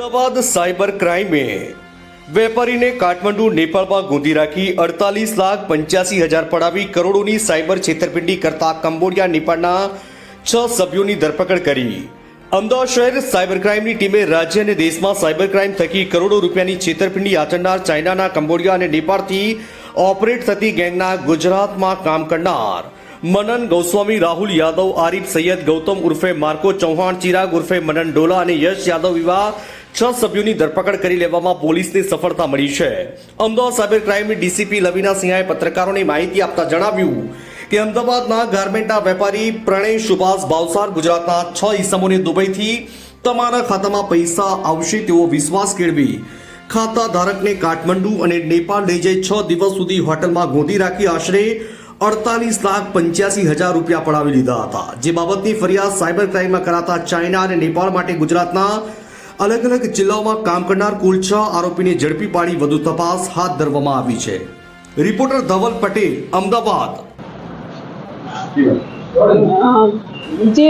Ahmedabad cyber ક્રાઇમે વેપારીને કાઠમંડુ, નેપાળમાં ગોંધી રાખી અડતાલીસ લાખ પંચ્યાસી હજાર પડાવી કરોડોની સાયબર છેતરપિંડી કરતા કંબોડિયા, નેપાળના છ સભ્યોની ધરપકડ કરી. અમદાવાદ શહેર સાયબર ક્રાઇમની ટીમે રાજ્ય અને દેશમાં સાયબર ક્રાઇમ થકી કરોડો રૂપિયાની છેતરપિંડી આચરનાર ચાઇનાના કંબોડિયા અને નેપાળથી ઓપરેટ થતી ગેંગના ગુજરાતમાં કામ કરનાર મનન ગોસ્વામી, રાહુલ યાદવ, આરિફ સૈયદ ગૌતમ ઉર્ફે માર્કો ચૌહાણ, ચિરાગ ઉર્ફે મનન ડોલા અને યશ યાદવ એવા છ સભ્યોની ધરપકડ કરી લેવામાં પોલીસને સફળતા મળી છે. અમદાવાદ સાયબર ક્રાઇમની ડીસીપી લવીના સિંહાએ પત્રકારોને માહિતી આપતા જણાવ્યું કે અમદાવાદના ગાર્મેન્ટના વેપારી પ્રણય સુભાષ ભાવસાર ગુજરાતના છ ઈસમોને દુબઈથી તમારા ખાતામાં પૈસા આવશે તેવો વિશ્વાસ કેળવી ખાતા ધારકને કાઠમંડુ અને નેપાળ લઈ જઈ છ દિવસ સુધી હોટલમાં ગોંધી રાખી આશરે અડતાલીસ લાખ પંચ્યાસી હજાર રૂપિયા પડાવી લીધા હતા. જે બાબતની ફરિયાદ સાયબર ક્રાઇમમાં કરાતા ચાઇના અને નેપાળ માટે ગુજરાતના અલગ અલગ જિલ્લાઓમાં કામ કરનાર કુલ છ આરોપીને ઝડપી પાડી વધુ તપાસ હાથ ધરવામાં આવી છે. રિપોર્ટર ધવલ પટેલ, અમદાવાદ. જે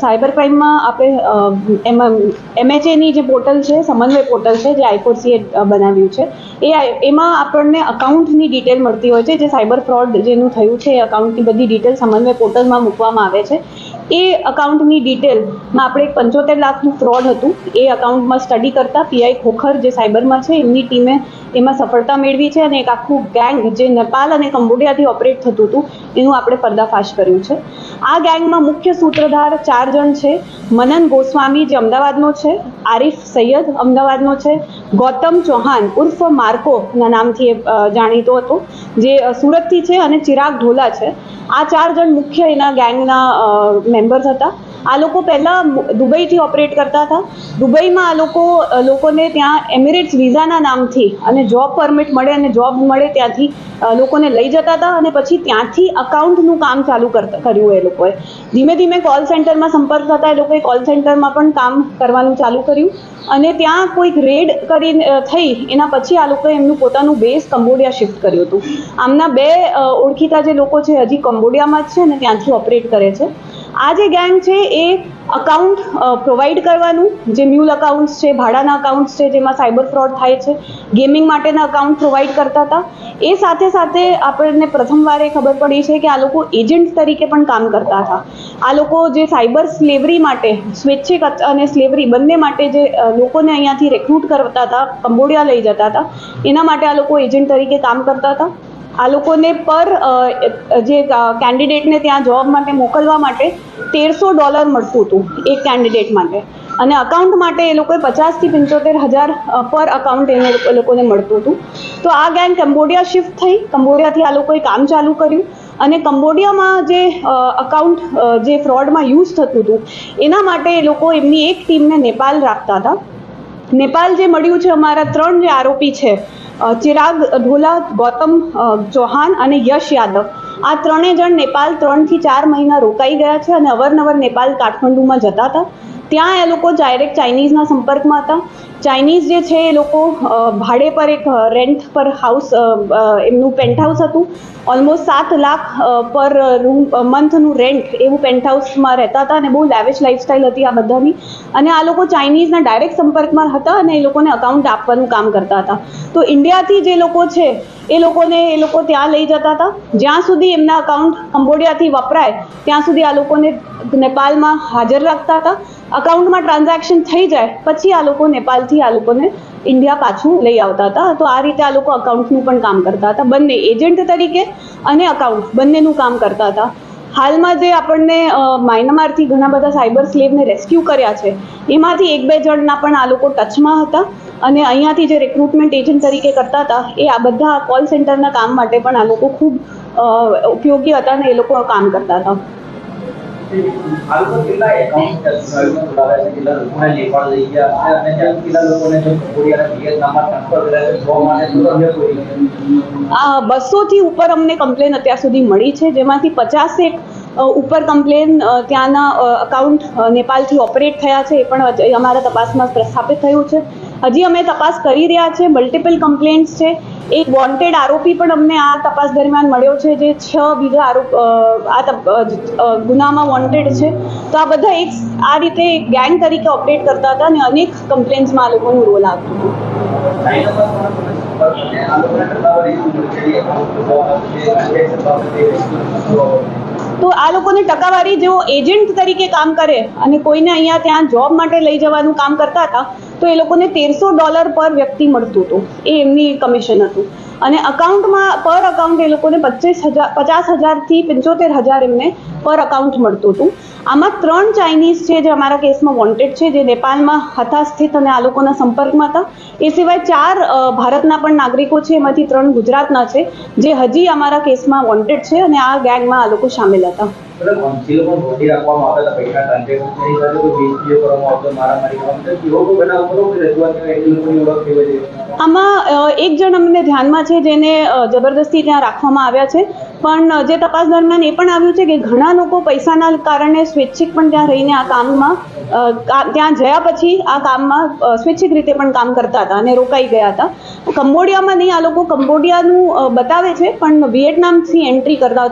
સાયબર ક્રાઇમમાં આપણે એમાં એમએચએની જે પોર્ટલ છે, સમન્વય પોર્ટલ છે, જે આઈફોસીએ બનાવ્યું છે, એ એમાં આપણને અકાઉન્ટની ડિટેલ મળતી હોય છે, જે સાયબર ફ્રોડ જેનું થયું છે, એ અકાઉન્ટની બધી ડિટેલ સમન્વય પોર્ટલમાં મૂકવામાં આવે છે. એ અકાઉન્ટની ડિટેલમાં આપણે પંચોતેર લાખનું ફ્રોડ હતું. એ અકાઉન્ટમાં સ્ટડી કરતા પીઆઈ ખોખર જે સાયબરમાં છે, એમની ટીમે એમાં સફળતા મેળવી છે અને એક આખું ગેંગ જે નેપાલ અને કંબોડિયાથી ઓપરેટ થતું હતું, એનું આપણે પર્દાફાશ કર્યું છે. આ ગેંગમાં મુખ્ય સૂત્રધાર ચાર જણ છે. મનન ગોસ્વામી જે અમદાવાદનો છે, આરિફ સૈયદ અમદાવાદનો છે, ગૌતમ ચૌહાણ ઉર્ફ માર્કોના નામથી એ જાણીતો હતો, જે સુરતથી છે અને ચિરાગ ઢોલા છે. આ ચાર જણ મુખ્ય એના ગેંગના મેમ્બર્સ હતા. આ લોકો પહેલાં દુબઈથી ઓપરેટ કરતા હતા. દુબઈમાં આ લોકો લોકોને ત્યાં એમિરેટ્સ વિઝાના નામથી અને જોબ પરમિટ મળે અને જોબ મળે ત્યાંથી લોકોને લઈ જતા હતા અને પછી ત્યાંથી અકાઉન્ટનું કામ ચાલુ કરતા, કર્યું એ લોકોએ. ધીમે ધીમે કોલ સેન્ટરમાં સંપર્ક થતા એ લોકોએ કોલ સેન્ટરમાં પણ કામ કરવાનું ચાલુ કર્યું. અને ત્યાં કોઈક રેડ કરીને થઈ, એના પછી આ લોકોએ એમનું પોતાનું બેઝ કંબોડિયા શિફ્ટ કર્યું હતું. આમના બે ઓળખીતા જે લોકો છે, હજી કંબોડિયામાં જ છે અને ત્યાંથી ઓપરેટ કરે છે. આ જે ગેંગ છે, એ અકાઉન્ટ પ્રોવાઈડ કરવાનું. જે મ્યુલ અકાઉન્ટ્સ છે, ભાડાના અકાઉન્ટ્સ છે, જેમાં સાયબર ફ્રોડ થાય છે ગેમિંગ માટેના અકાઉન્ટ પ્રોવાઈડ કરતા હતા. એ સાથે સાથે આપણને પ્રથમવાર એ ખબર પડી છે કે આ લોકો એજન્ટ તરીકે પણ કામ કરતા હતા. આ લોકો જે સાયબર સ્લેવરી માટે, સ્વૈચ્છિક અને સ્લેવરી બંને માટે જે લોકોને અહીંયાથી રેક્રુટ કરતા હતા, કંબોડિયા લઈ જતા હતા, એના માટે આ લોકો એજન્ટ તરીકે કામ કરતા હતા. આ લોકોને પર જે કેન્ડિડેટને ત્યાં જોબ માટે મોકલવા માટે તેરસો ડોલર મળતું હતું એક કેન્ડિડેટ માટે. અને અકાઉન્ટ માટે એ લોકોએ પચાસથી પંચોતેર હજાર પર અકાઉન્ટ એને લોકોને મળતું હતું. તો આ ગેંગ કંબોડિયા શિફ્ટ થઈ. કંબોડિયાથી આ લોકોએ કામ ચાલુ કર્યું. અને કંબોડિયામાં જે અકાઉન્ટ જે ફ્રોડમાં યુઝ થતું હતું, એના માટે એ લોકો એમની એક ટીમને નેપાલ રાખતા હતા. નેપાલ જે મળ્યું છે, અમારા ત્રણ જે આરોપી છે ચિરાગ ઢોલા, ગૌતમ ચૌહાણ અને યશ યાદવ. આ ત્રણેય જણ નેપાલ ત્રણથી ચાર મહિના રોકાઈ ગયા છે અને અવારનવાર નેપાલ કાઠમંડુમાં જતા હતા. ત્યાં એ લોકો ડાયરેક્ટ ચાઇનીઝના સંપર્કમાં હતા. ચાઇનીઝ જે છે એ લોકો ભાડે પર એક રેન્ટ પર હાઉસ એમનું પેન્ટ હાઉસ હતું. ઓલમોસ્ટ સાત લાખ પર રૂમ મંથનું રેન્ટ એવું પેન્ટ હાઉસમાં રહેતા હતા અને બહુ લેવિશ લાઇફસ્ટાઈલ હતી આ બધાની. અને આ લોકો ચાઇનીઝના ડાયરેક્ટ સંપર્કમાં હતા અને એ લોકોને અકાઉન્ટ આપવાનું કામ કરતા હતા. તો ઇન્ડિયાથી જે લોકો છે, એ લોકોને એ લોકો ત્યાં લઈ જતા હતા. જ્યાં સુધી એમના અકાઉન્ટ કંબોડિયાથી વપરાય, ત્યાં સુધી આ લોકોને નેપાલમાં હાજર રાખતા હતા. અકાઉન્ટમાં ટ્રાન્ઝેક્શન થઈ જાય, પછી આ લોકો નેપાલથી આ લોકોને ઇન્ડિયા પાછું લઈ આવતા હતા. તો આ રીતે આ લોકો અકાઉન્ટનું પણ કામ કરતા હતા. બંને એજન્ટ તરીકે અને અકાઉન્ટ બંનેનું કામ કરતા હતા. હાલમાં જે આપણને મ્યાનમારથી ઘણા બધા સાયબર સ્લેવને રેસ્ક્યુ કર્યા છે, એમાંથી એક બે જણના પણ આ લોકો ટચમાં હતા અને અહીંયાથી જે રિક્રુટમેન્ટ એજન્ટ તરીકે કરતા હતા, એ આ બધા કોલ સેન્ટરના કામ માટે પણ આ લોકો ખૂબ ઉપયોગી હતા અને એ લોકો કામ કરતા હતા. આ લોકો બસોથી ઉપર અમને કમ્પ્લેન અત્યાર સુધી મળી છે, જેમાંથી પચાસેક ઉપર કમ્પ્લેન ત્યાંના અકાઉન્ટ નેપાલથી ઓપરેટ થયા છે, એ પણ અમારા તપાસમાં પ્રસ્થાપિત થયું છે. હજી અમે તપાસ કરી રહ્યા છે મલ્ટિપલ કમ્પ્લેન્ટ્સ છે. એક વોન્ટેડ આરોપી પણ અમને આ તપાસ દરમિયાન મળ્યો છે જે છ બીજા આરોપ આ ગુનામાં વોન્ટેડ છે. તો આ બધા એક આ રીતે ગેંગ તરીકે ઓપરેટ કરતા હતા અને અનેક કમ્પ્લેન્ટ્સમાં આ લોકોનું રોલ આવતું હતું. તો આ લોકોને ટકાવારી જેઓ એજન્ટ તરીકે કામ કરે અને કોઈને અહીંયા ત્યાં જોબ માટે લઈ જવાનું કામ કરતા હતા તો એ લોકોને તેરસો ડોલર પર વ્યક્તિ મળતું હતું. એ એમની કમિશન હતું. અને અકાઉન્ટમાં પર અકાઉન્ટ એ લોકોને પચીસ હજાર, પચાસ હજારથી પંચોતેર હજાર એમને પર અકાઉન્ટ મળતું હતું. આમાં ત્રણ ચાઇનીઝ છે જે અમારા કેસમાં વોન્ટેડ છે, જે નેપાળમાં હતા સ્થિત અને આ લોકોના સંપર્કમાં હતા. એ સિવાય ચાર ભારતના પણ નાગરિકો છે, એમાંથી ત્રણ ગુજરાતના છે, જે હજી અમારા કેસમાં વોન્ટેડ છે અને આ ગેંગમાં આ લોકો સામેલ હતા. મતલબ વંશીલો પણ ભોગી રાખવામાં આવતા હતા. પૈસા ટ્રાન્ઝેક્શન સાથે કોઈ બેઇઝતીઓ કરવામાં આવતો, મારામારી કરવામાં એવો બનાવ કરો કોઈ રજૂઆત એટલી લોકોની ઓળખ થઈ આમાં એક જણ અમને ધ્યાનમાં છે, જેને જબરદસ્તી ત્યાં રાખવામાં આવ્યા છે. પણ જે તપાસ દરમિયાન એ પણ આવ્યું છે કે ઘણા લોકો પૈસાના કારણે સ્વૈચ્છિક પણ ત્યાં રહીને આ કામમાં ત્યાં જયા પછી આ કામમાં સ્વૈચ્છિક રીતે પણ કામ કરતા હતા અને રોકાઈ ગયા હતા. કંબોડિયામાં નહીં, આ લોકો કંબોડિયાનું બતાવે છે, પણ વિયેટનામથી એન્ટ્રી કરતા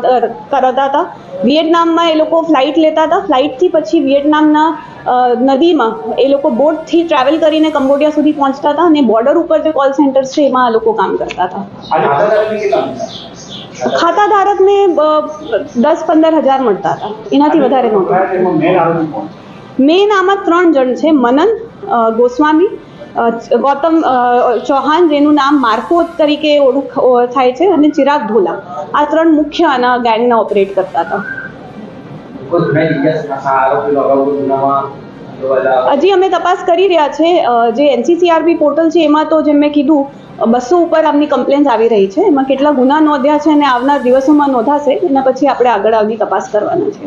કરતા હતા. વિયેટનામમાં એ લોકો ફ્લાઇટ લેતા હતા. ફ્લાઇટથી પછી વિયેટનામના નદીમાં એ લોકો બોટથી ટ્રાવેલ કરીને કંબોડિયા સુધી પહોંચતા હતા અને બોર્ડર ઉપર જે કોલ સેન્ટર્સ છે, એમાં આ લોકો કામ કરતા હતા. ખાતા ધારકને દસ પંદર હજાર મળતા હતા. એનાથી વધારે નહોતું. મેન આમાં ત્રણ જણ છે. મનન ગોસ્વામી ગૌતમ ચૌહાણ જેનું નામ માર્કો તરીકે ઓળખ થાય છે અને ચિરાગ ધોલા. આ ત્રણ મુખ્ય આના ગેંગના ઓપરેટ કરતા હતા. હજી અમે તપાસ કરી રહ્યા છે. જે એનસીસીઆરબી પોર્ટલ છે એમાં તો જેમ મેં કીધું બસો ઉપર આમની કમ્પ્લેન્સ આવી રહી છે. એમાં કેટલા ગુના નોંધ્યા છે અને આવનાર દિવસોમાં નોંધાશે, એના પછી આપણે આગળ આવની તપાસ કરવાના છે.